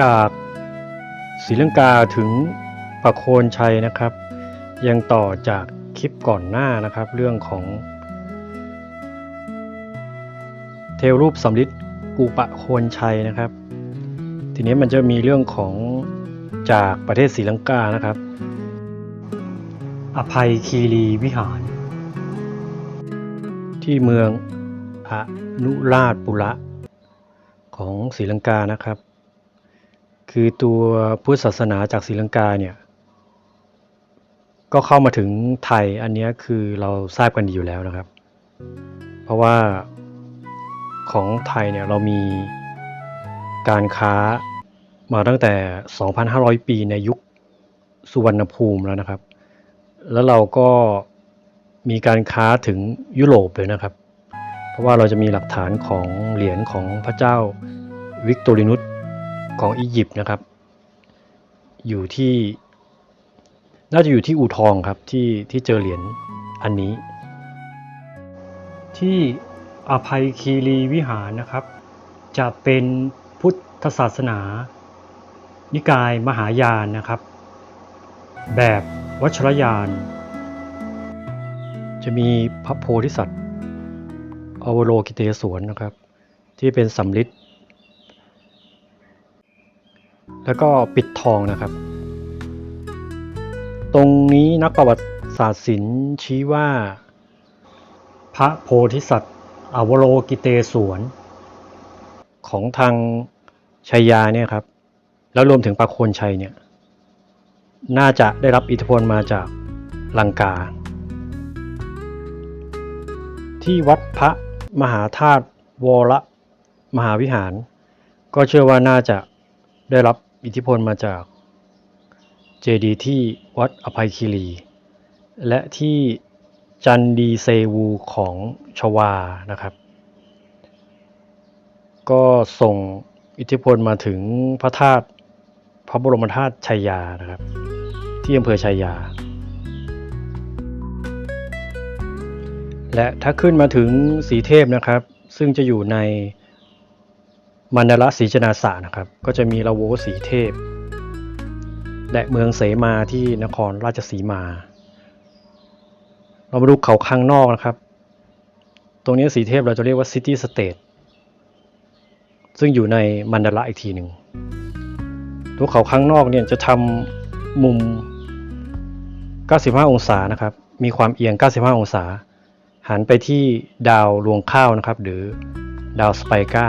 จากศรีลังกาถึงปะโคนชัยนะครับ ยังต่อจากคลิปก่อนหน้านะครับ เรื่องของ เทวรูปสำริดกูปะโคนชัยนะครับ ทีนี้มันจะมีเรื่องของจากประเทศศรีลังกานะครับ อภัยคีรีวิหาร ที่เมืองอนุราชปุระของศรีลังกานะครับ คือตัวพุทธศาสนาจากศรีลังกาเนี่ยก็เข้ามาถึงไทยอันนี้คือเราทราบกันดีอยู่แล้วนะครับ เพราะว่าของไทยเนี่ยเรามีการค้ามาตั้งแต่ 2,500 ปีในยุคสุวรรณภูมิแล้วนะครับ แล้วเราก็มีการค้าถึงยุโรปเลยนะครับ เพราะว่าเราจะมีหลักฐานของเหรียญของพระเจ้าวิกตอรินุส ของอียิปต์นะครับ อยู่ที่ น่าจะอยู่ที่อูทองครับที่ที่เจอเหรียญอันนี้ ที่อภัยคีรีวิหารนะครับ จะเป็นพุทธศาสนา นิกายมหายานนะครับ แบบวัชรยาน จะมีพระโพธิสัตว์อวโลกิเตศวนนะครับ ที่เป็นสำริด แล้วก็ปิดทองนะครับ ตรงนี้นักประวัติศาสตร์ศิลป์ชี้ว่า พระโพธิสัตว์อวโลกิเตศวนของทางชัยยาเนี่ยครับ แล้วรวมถึงปาโคนชัยเนี่ย น่าจะได้รับอิทธิพลมาจากลังกา ที่วัดพระมหาธาตุวรมหาวิหาร ก็เชื่อว่าน่าจะได้รับ อิทธิพลมาจากเจดีย์ที่วัดอภัยคีรี และที่จันดีเซวูของชวานะครับ ก็ส่งอิทธิพลมาถึงพระธาตุพระบรมธาตุชัยยานะครับ ที่อำเภอชัยยา และถ้าขึ้นมาถึงสีเทพนะครับ ซึ่งจะอยู่ใน มันดละศรีจนาสะนะครับ ก็จะมีละโวสีเทพ และเมืองเสมาที่นครราชสีมา เรามาดูเขาข้างนอกนะครับ ตรงนี้สีเทพเราจะเรียกว่าซิตี้สเตทซึ่งอยู่ในมันดละอีกทีหนึ่งตัวเขาข้างนอกเนี่ยจะทำมุม 95 องศานะครับ มีความเอียง 95 องศา หันไปที่ดาวรวงข้าวนะครับ หรือดาวสไปก้า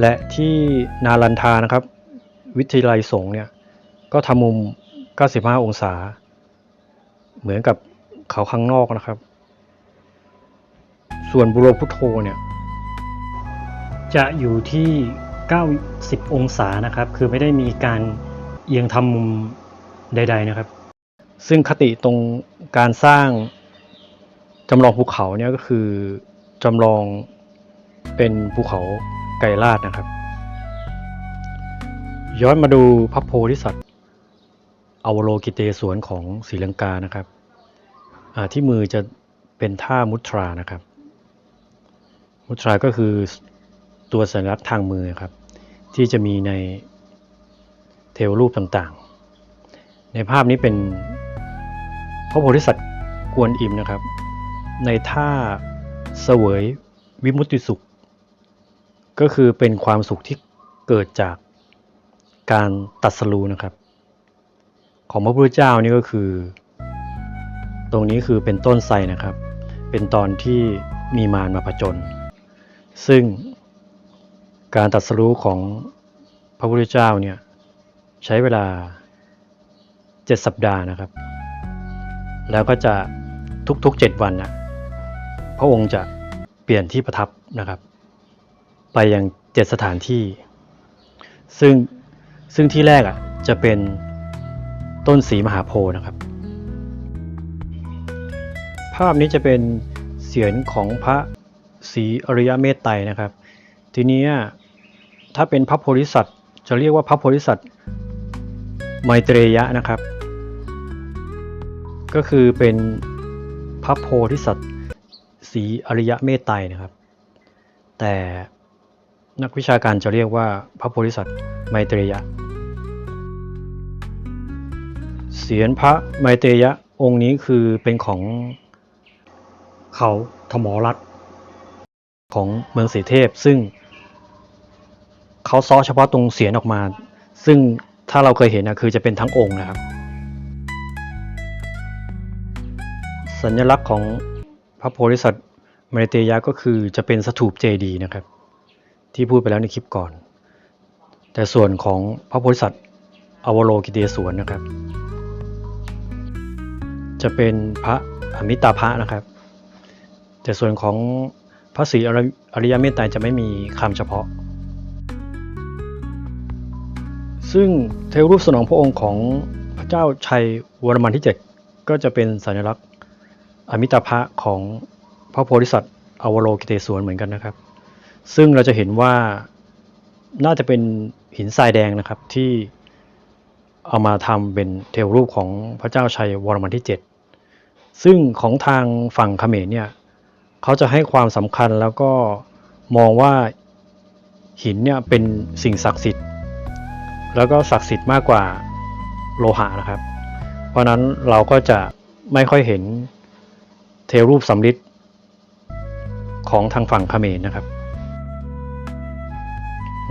และที่นาลันทานะครับ วิทยาลัยสงฆ์เนี่ยก็ทำมุม 95 องศา เหมือนกับเขาข้างนอกนะครับ ส่วนบุโรพุโธเนี่ยจะอยู่ที่ 90 องศานะครับ คือไม่ได้มีการเอียงทำมุมใด ๆนะครับ ซึ่งคติตรงการสร้างจำลองภูเขาเนี่ยก็คือจำลองเป็นภูเขา ไกรลาดนะครับ ย้อนมาดูพระโพธิสัตว์อวโลกิเตศวนของศรีลังกานะครับที่มือจะเป็นท่ามุตรานะครับ มุตราก็คือตัวสัญลักษณ์ทางมือครับ ที่จะมีในเทวรูปต่างๆ ในภาพนี้เป็นพระโพธิสัตว์กวนอิมนะครับ ในท่าเสวยวิมุตติสุข ก็คือเป็นความสุขที่เกิดจากการตัดสรู้นะครับ ของพระพุทธเจ้านี่ก็คือ ตรงนี้คือเป็นต้นไทรนะครับ เป็นตอนที่มีมารมาผจญซึ่งการตัดสรู้ของพระพุทธเจ้าเนี่ยใช้เวลา 7 สัปดาห์นะครับ แล้วก็จะทุกๆ 7 วันนะพระองค์จะเปลี่ยนที่ประทับนะครับ ไปยังเจ็ดสถานที่ ซึ่งซึ่งที่แรกอะจะเป็นต้นสีมหาโพธิ์นะครับ ภาพนี้จะเป็นเสียงของพระศรีอริยเมตไตรนะครับ ทีนี้ถ้าเป็นพระโพธิสัตว์ จะเรียกว่าพระโพธิสัตว์ไมเตรยะนะครับ ก็คือเป็นพระโพธิสัตว์ศรีอริยเมตไตรนะครับ แต่ นักวิชาการจะเรียกว่าพระโพธิสัตว์ไมเตรยะ เสียนพระไมเตรยะองค์นี้คือเป็นของเขาธมรัตน์ของเมืองสีเทพ ซึ่งเขาซ้อเฉพาะตรงเสียนออกมา ซึ่งถ้าเราเคยเห็นนะคือจะเป็นทั้งองค์นะครับ สัญลักษณ์ของพระโพธิสัตว์ไมเตยะก็คือจะเป็นสถูปเจดีย์นะครับ ที่พูดไปแล้วในคลิปก่อน แต่ส่วนของพระโพธิสัตว์อวโลกิเตศวรนะครับ จะเป็นพระอมิตาภะนะครับ แต่ส่วนของพระศรีอริยเมตไตรจะไม่มีคำเฉพาะ ซึ่งเทวรูปสนองพระองค์ของพระเจ้าชัยวรมันที่ 7 ก็จะเป็นสัญลักษณ์อมิตาภะของพระโพธิสัตว์อวโลกิเตศวรเหมือนกันนะครับ ซึ่งเราจะเห็นว่าน่าจะเป็นหินทรายแดงนะครับที่เอามาทำเป็นเทวรูปของพระเจ้าชัยวรมันที่ 7 ซึ่งของทางฝั่งเขมรเนี่ยเขาจะให้ความสำคัญแล้วก็มองว่าหินเนี่ยเป็นสิ่งศักดิ์สิทธิ์ แล้วก็ศักดิ์สิทธิ์มากกว่าโลหะนะครับ เพราะนั้นเราก็จะไม่ค่อยเห็นเทวรูปสำริดของทางฝั่งเขมรนะครับ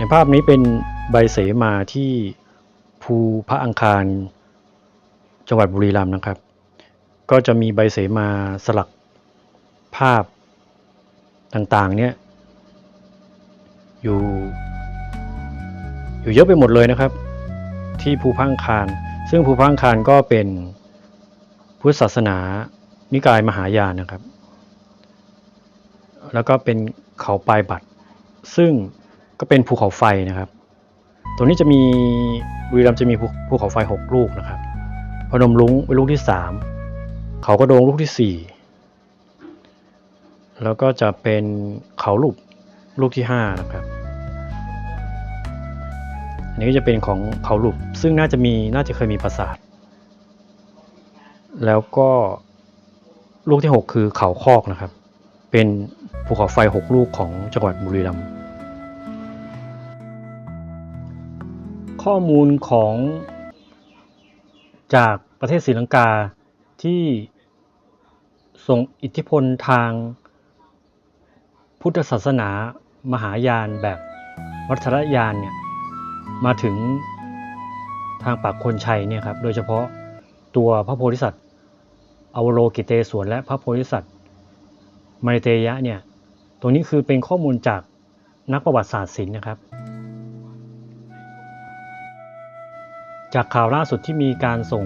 ในภาพนี้เป็นใบเสมาที่ภูพระอังคารจังหวัดบุรีรัมย์นะครับ ก็จะมีใบเสมาสลักภาพต่างๆเนี่ยอยู่อยู่เยอะไปหมดเลยนะครับ ที่ภูพระอังคาร ซึ่งภูพระอังคารก็เป็นพุทธศาสนานิกายมหายานนะครับ แล้วก็เป็นเขาปลายบัตรซึ่ง ก็เป็นภูเขาไฟนะครับตรงนี้จะมีบุรีรัมย์จะมีภูเขาไฟหกลูกนะครับพนมรุ้งเป็นลูกที่สามเขากระโดงลูกที่สี่แล้วก็จะเป็นเขาลูกลูกที่ห้านะครับอันนี้ก็จะเป็นของเขาลุบซึ่งน่าจะมีน่าจะเคยมีปราสาท แล้วก็ลูกที่ 6 คือเขาคอกนะครับ เป็นภูเขาไฟ 6 ลูกของจังหวัดบุรีรัมย์ ข้อมูลของจากประเทศศรีลังกาที่ส่งอิทธิพลทางพุทธศาสนามหายานแบบวัฒนยานเนี่ยมาถึงทางปากคนชัยเนี่ยครับโดยเฉพาะตัวพระโพธิสัตว์อวโลกิเตศวรและพระโพธิสัตว์มาริเตยะเนี่ยตรงนี้คือเป็นข้อมูลจากนักประวัติศาสตร์ศิลป์นะครับ จากข่าวล่าสุดที่มีการส่ง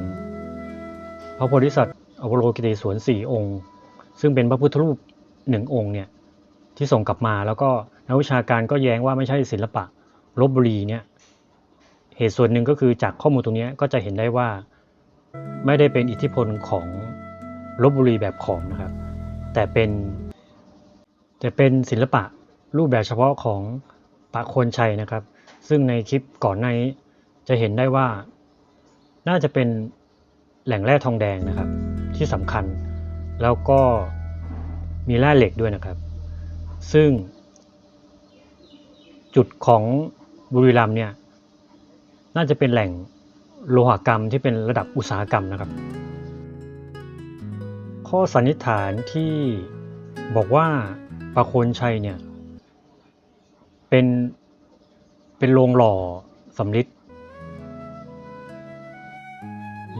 พระโพธิสัตว์อวโลกิเตศวรสี่องค์ ซึ่งเป็นพระพุทธรูปหนึ่งองค์เนี่ยที่ส่งกลับมาแล้วก็นักวิชาการก็แย้งว่าไม่ใช่ศิลปะลบบุรีเนี่ยเหตุส่วนหนึ่งก็คือจากข้อมูลตรงนี้ก็จะเห็นได้ว่าไม่ได้เป็นอิทธิพลของลบบุรีแบบขอมนะครับ แต่เป็นแต่เป็นศิลปะรูปแบบเฉพาะของปะโคนชัยนะครับ ซึ่งในคลิปก่อนหน้านี้จะเห็นได้ว่า น่าจะเป็นแหล่งแร่ทองแดงนะครับ ที่สำคัญแล้วก็มีแร่เหล็กด้วยนะครับ ซึ่ง จุดของบุรีรัมเนี่ยน่าจะเป็นแหล่งโลหกรรมที่เป็นระดับอุตสาหกรรมนะครับ ข้อสันนิษฐานที่บอกว่าปะโคนชัยเนี่ยเป็นเป็นโรงหล่อสำริด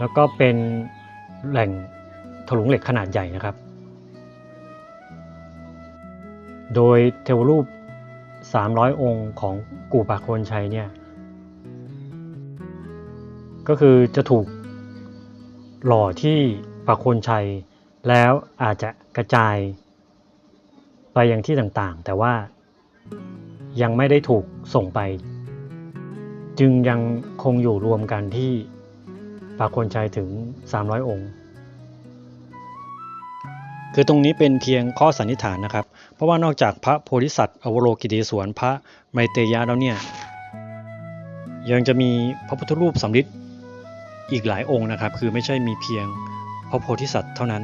แล้วก็เป็นแหล่งถลุงเหล็กขนาดใหญ่นะครับ โดยเทวรูป 300 องค์ของกู่ปากโคนชัยเนี่ย ก็คือจะถูกหล่อที่ปากโคนชัย แล้วอาจจะกระจายไปยังที่ต่างๆ แต่ว่ายังไม่ได้ถูกส่งไป จึงยังคงอยู่รวมกันที่ ปากคนชัยถึง 300 องค์ คือตรงนี้เป็นเพียงข้อสันนิษฐานนะครับ เพราะว่านอกจากพระโพธิสัตว์อวโลกิเตศวนพระไมเตยะแล้วเนี่ย ยังจะมีพระพุทธรูปสำริดอีกหลายองค์นะครับ คือไม่ใช่มีเพียงพระโพธิสัตว์เท่านั้น